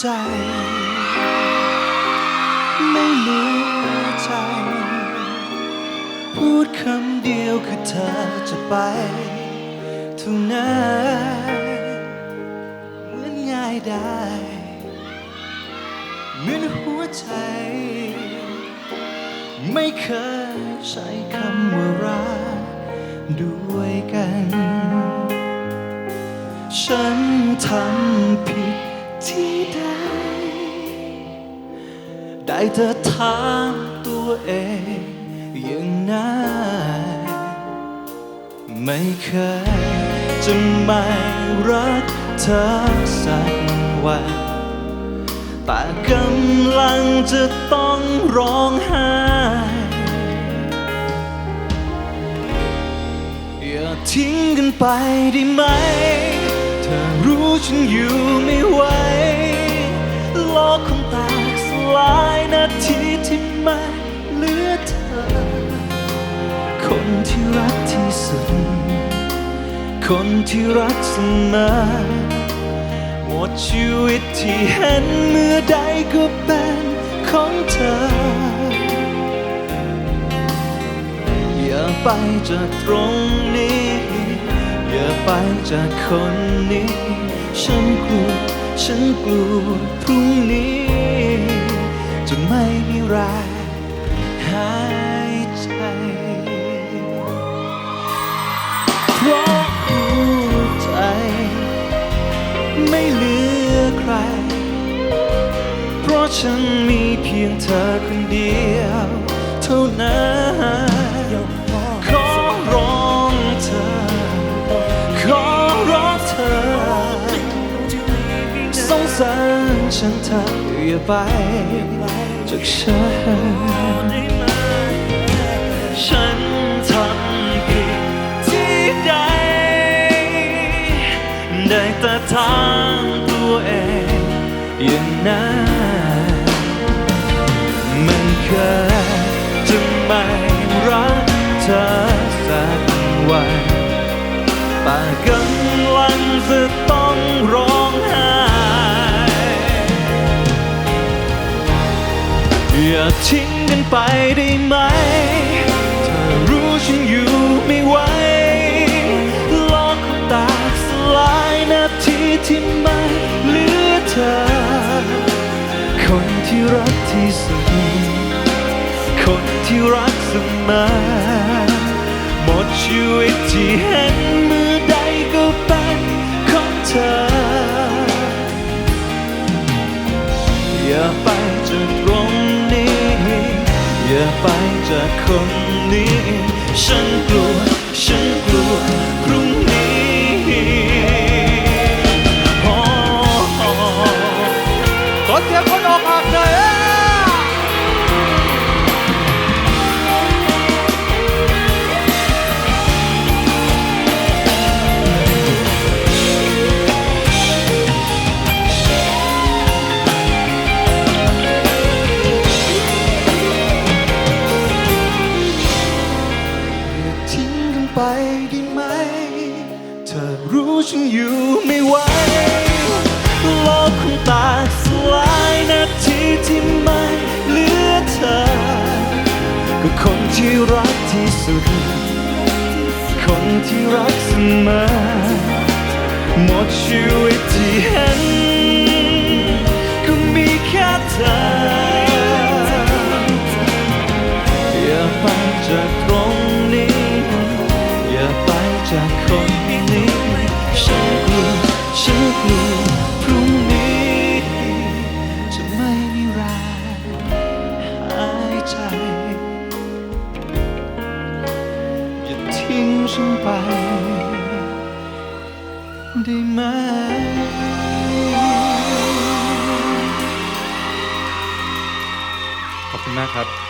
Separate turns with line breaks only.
ใจ ไม่เหลือใจ พูดคำเดียวคือเธอจะไปท่านั้นเหมือนง่ายได้เหมือนหัวใจ ไม่เคยใช้คำว่ารักด้วยกัน ฉันทำผิด ที่ใด ได้แต่ถามตัวเองอย่างนั้นไม่เคยจะไม่รักเธอสักวันแต่กำลังจะต้องร้องไห้อย่าทิ้งกันไปได้ไหม รู้ฉันอยู่ไม่ไหวโลกคงแตกสลายนาทีที่ไม่เหลือเธอ คนที่รักที่สุด คนที่รักเสมอหมดชีวิตที่เห็นเมื่อใดก็เป็นของเธอ อย่าไปจากตรงนี้ อย่าไปจากคนนี้ ฉันกลัว ฉันกลัวพรุ่งนี้ จะไม่มีแรงหายใจ เพราะหัวใจ ไม่เหลือใคร เพราะฉันมีเพียงเธอคนเดียว เท่านั้น ฉันเธออย่าไปจากฉัน ฉันทำผิดที่ใด ได้แต่ถามตัวเองอย่างนั้นมันเคยจะไม่รักเธอสักวันแต่กำลังจะต้องรอ อย่าทิ้งกันไปได้ไหมเธอรู้ฉันอยู่ไม่ไหวโลกคงแตกสลายนาทีที่ไม่เหลือเธอ คนที่รักที่สุด คนที่รักเสมอหมดชีวิตที่เห็นมือใดก็เป็นของเธอ อย่าไปจากตรงนี้ อย่าไปจากคนนี้ ฉันกลัว ฉันกลัวพรุ่ง อรู้ฉันอยู่ไม่ไหวโลกคงแตกสลายนาทีที่ไม่เหลือเธอ ก็คนที่รักที่สุด คนที่รักเสมอหมดชีวิตที่ให้ ฉันไป ได้ไหม
ขอบคุณมากครับ